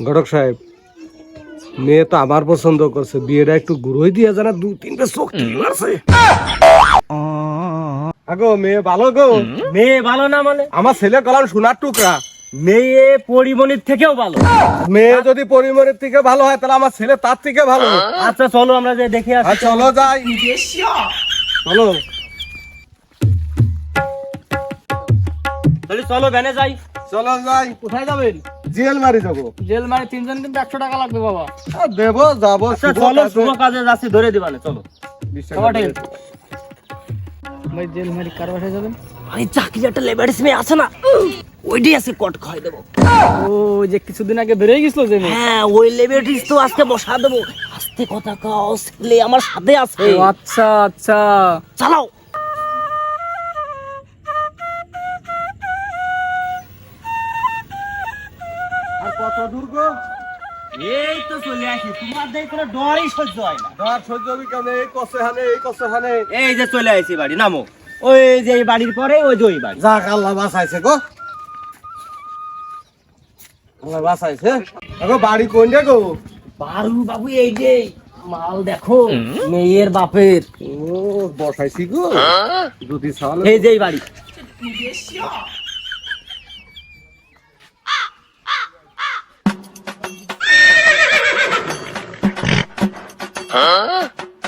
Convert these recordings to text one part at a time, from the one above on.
ঘটক সাহেব মেয়ে তো আমার পছন্দ করছে বিয়েটা একটু গুরুই দিয়ে জানা দু তিনটে চোখ মারছে। আগো মেয়ে ভালো গো। মেয়ে ভালো না মানে? আমার ছেলে গলার সোনার টুকরা। মেয়ে পরিমণির থেকেও ভালো। মেয়ে যদি পরিবারের থেকে ভালো হয় তাহলে আমার ছেলে তার থেকে ভালো। আচ্ছা চলো আমরা যে দেখে আসি। চলো যাই। চলো। চলো ভ্যানে যাই। চলো যাই। কোথায় যাবেন? জেল মারি যাব জেল মারে তিনজন কিন্তু একশো টাকা লাগবে বাবা। দেবো যাব আচ্ছা চলো শুভ কাজে যাচ্ছি ধরে চলো। ভাই জেল মারি কার বাসায় যাবেন? আরে চাকরি একটা লেবারিস মেয়ে আছে না। ওইটাই আছে কট খাই দেবো। ও যে কিছুদিন আগে বেরিয়ে গেছিল যে। হ্যাঁ ওই লেবারিস তো আজকে বসা দেবো। আস্তে কথা কাও ছেলে আমার সাথে আছে। আচ্ছা আচ্ছা। চালাও। এই তো চলে আসি। তোমার দেখ কোনো ডরই সহ্য হয় না। ধর সহ্য হবি কেন? এই কষে হানে এই কষে হানে। এই যে চলে আসি বাড়ি নামো। ওই যে এই বাড়ির পরে ওই যে ওই বাড়ি। যাক আল্লাহ বাঁচাইছে গো। আল্লাহ বাঁচাইছে। বাড়ি কোনটা গো বারু বাবু এই যে মাল দেখো মেয়ের বাপের। ও বসাইছি গো। দুটি সাল এই যে এই বাড়ি।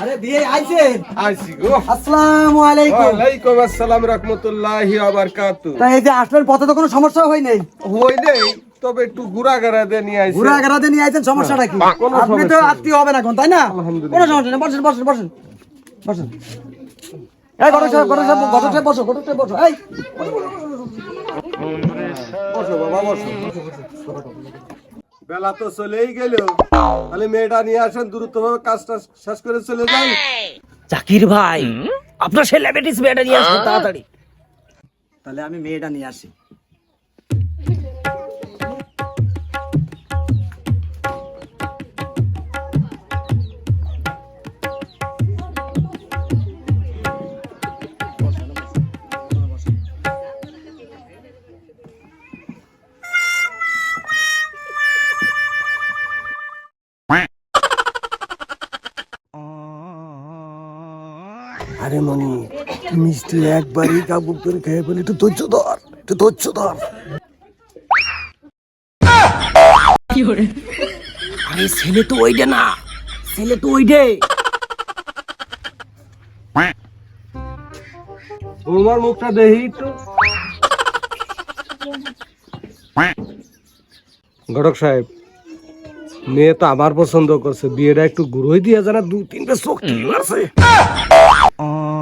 আরে বিয়ে আইছেন? আইছি গো। আসসালামু আলাইকুম। ওয়ালাইকুম আসসালাম রাহমাতুল্লাহি ওয়া বারাকাতু তা এই যে আসলেন পথে তো কোনো সমস্যা হয় নাই? হই নেই তবে একটু গুড়া গাড়া দিয়ে নিয়ে আইছি। ঘুরা গেরাতে নিয়ে আইছেন সমস্যাটা কি? আপনি তো। আত্মীয় হবেন এখন তাই না? কোনো সমস্যা নেই বসেন বসেন বসেন বসেন। এই গরু সাহেব গরু সাহেব গরু সাহেব বসো গরু সাহেব বসো এই। বসো বাবা বসো। বেলা তো চলেই গেল। তাহলে মেয়েটা নিয়ে আসেন দ্রুতভাবে কাজটা শেষ করে চলে যাই চাকির ভাই আপনার সে লেবেটিস মেয়েটা নিয়ে আসুন তাড়াতাড়ি। তাহলে আমি মেয়েটা নিয়ে আসি। আরে মনি মিষ্টি একবারই কাবু করে খেয়ে ফেলি একটু ধৈর্য ধর একটু ধৈর্য ধর। আরে ছেলে তো ওইটা না ছেলে তো ওইটে তোমার মুখটা দেখি তো ঘটক সাহেব মেয়ে তো আমার পছন্দ করছে বিয়েটা একটু গুরুই দিয়ে জানা দু তিনটে চোখ মারছে। on.